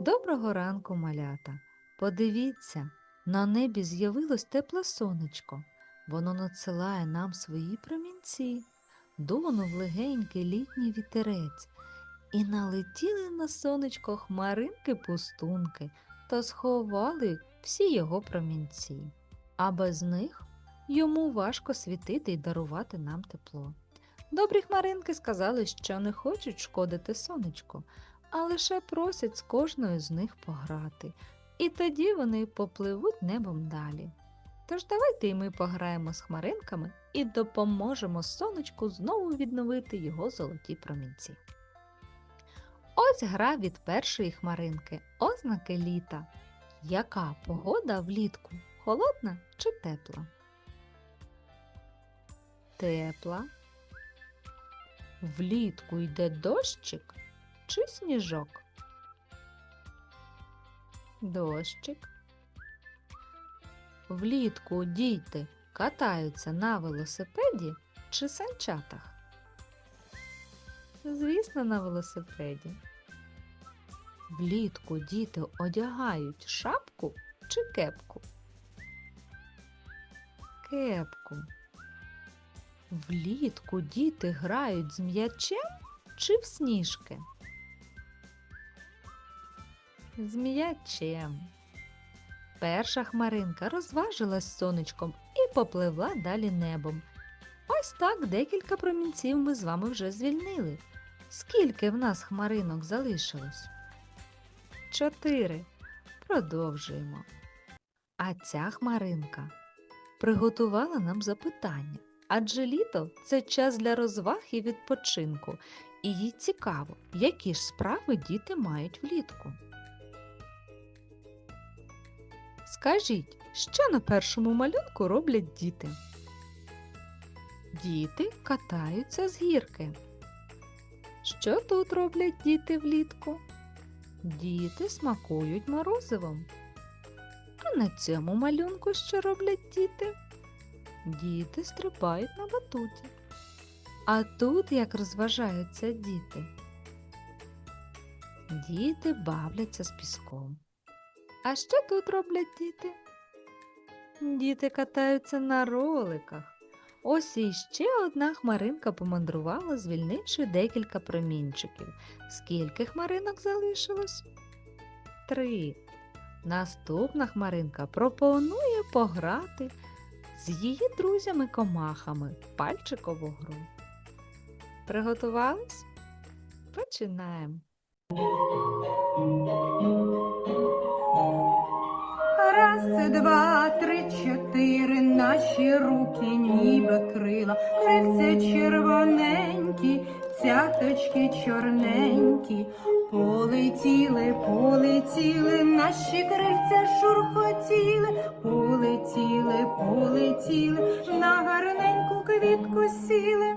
Доброго ранку, малята. Подивіться, на небі з'явилось тепле сонечко. Воно надсилає нам свої промінці, дунув легенький літній вітерець, і налетіли на сонечко хмаринки-пустунки та сховали всі його промінці. А без них йому важко світити і дарувати нам тепло. Добрі хмаринки сказали, що не хочуть шкодити сонечку, а лише просять з кожною з них пограти, і тоді вони попливуть небом далі. Тож давайте і ми пограємо з хмаринками і допоможемо сонечку знову відновити його золоті промінці. Ось гра від першої хмаринки, ознаки літа. Яка погода влітку? Холодна чи тепла? Тепла. Влітку йде дощик чи сніжок? Дощик. Влітку діти катаються на велосипеді чи санчатах? Звісно, на велосипеді. Влітку діти одягають шапку чи кепку? Кепку. Влітку діти грають з м'ячем чи в сніжки? З м'ячем. Перша хмаринка розважилась сонечком і попливла далі небом. Ось так декілька промінців ми з вами вже звільнили. Скільки в нас хмаринок залишилось? Чотири. Продовжуємо. А ця хмаринка приготувала нам запитання. Адже літо це час для розваг і відпочинку, і їй цікаво, які ж справи діти мають влітку. Скажіть, що на першому малюнку роблять діти? Діти катаються з гірки. Що тут роблять діти влітку? Діти смакують морозивом. А на цьому малюнку що роблять діти? Діти стрибають на батуті. А тут як розважаються діти? Діти бавляться з піском. А що тут роблять діти? Діти катаються на роликах. Ось і ще одна хмаринка помандрувала, звільнивши декілька промінчиків. Скільки хмаринок залишилось? Три. Наступна хмаринка пропонує пограти з її друзями-комахами пальчикову гру. Приготувались? Починаємо. Раз, два, три, чотири, наші руки ніби крила, крильця червоненькі, цяточки чорненькі, полетіли, полетіли, наші крильця шурхотіли, полетіли, полетіли, на гарненьку квітку сіли.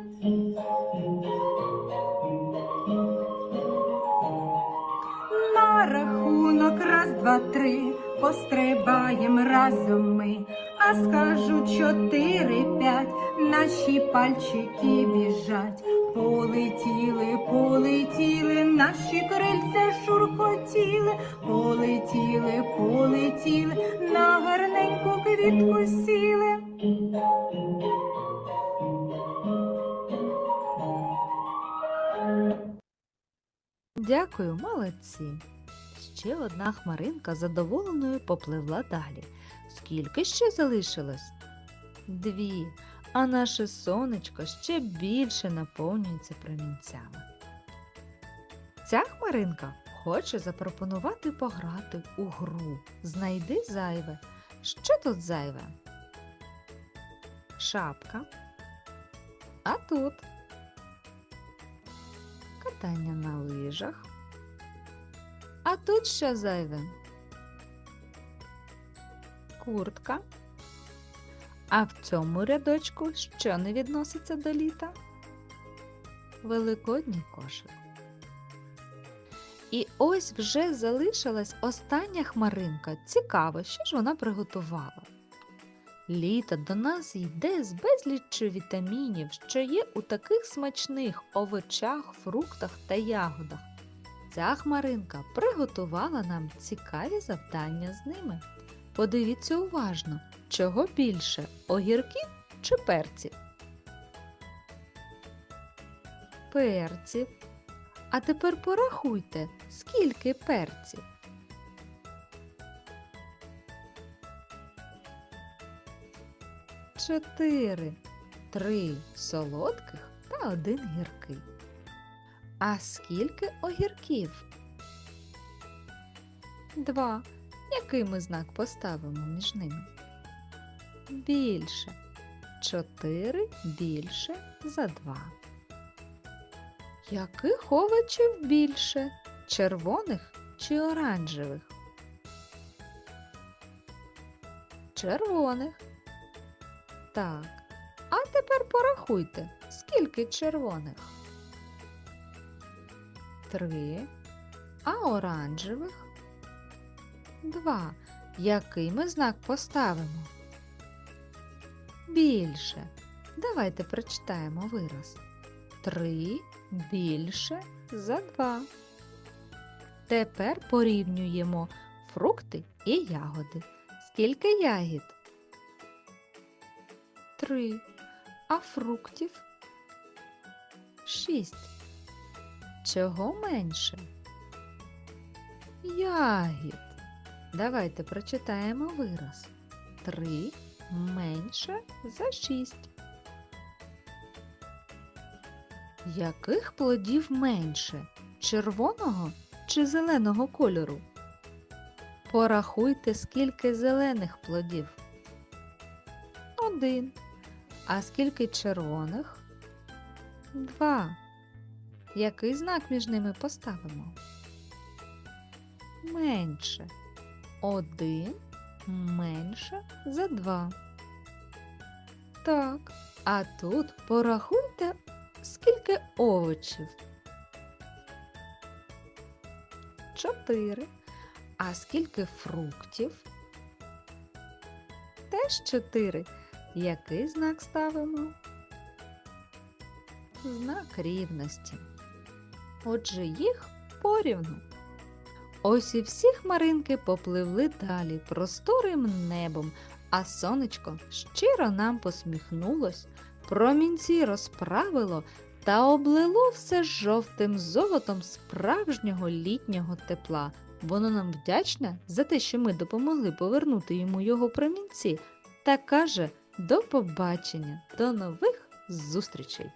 На рахунок раз, два, три, пострибаєм разом ми, а скажу чотири, п'ять, наші пальчики біжать. Полетіли, полетіли, наші крильця шурхотіли, полетіли, полетіли, на гарненьку квітку сіли. Дякую, молодці. Ще одна хмаринка задоволеною попливла далі. Скільки ще залишилось? Дві. А наше сонечко ще більше наповнюється промінцями. Ця хмаринка хоче запропонувати пограти у гру. Знайди зайве. Що тут зайве? Шапка. А тут катання на лижах. А тут що зайве? Куртка. А в цьому рядочку що не відноситься до літа? Великодній кошик. І ось вже залишилась остання хмаринка. Цікаво, що ж вона приготувала. Літо до нас йде з безліччю вітамінів, що є у таких смачних овочах, фруктах та ягодах. Ця хмаринка приготувала нам цікаві завдання з ними. Подивіться уважно, чого більше огірків чи перців? Перців. А тепер порахуйте, скільки перців. Чотири. Три солодких та один гіркий. А скільки огірків? Два. Який ми знак поставимо між ними? Більше. Чотири більше за два. Яких овочів більше? Червоних чи оранжевих? Червоних. Так. А тепер порахуйте, скільки червоних? Три. А оранжевих? Два. Який ми знак поставимо? Більше. Давайте прочитаємо вираз. Три більше за два. Тепер порівнюємо фрукти і ягоди. Скільки ягід? Три. А фруктів? Шість. Чого менше? Ягід. Давайте прочитаємо вираз. Три менше за шість. Яких плодів менше? Червоного чи зеленого кольору? Порахуйте, скільки зелених плодів. Один. А скільки червоних? Два. Який знак між ними поставимо? Менше. Один менше за два. Так, а тут порахуйте, скільки овочів. Чотири. А скільки фруктів? Теж чотири. Який знак ставимо? Знак рівності. Отже, їх порівну. Ось і всі хмаринки попливли далі просторим небом, а сонечко щиро нам посміхнулось, промінці розправило та облило все жовтим золотом справжнього літнього тепла. Воно нам вдячне за те, що ми допомогли повернути йому його промінці, та каже до побачення, до нових зустрічей!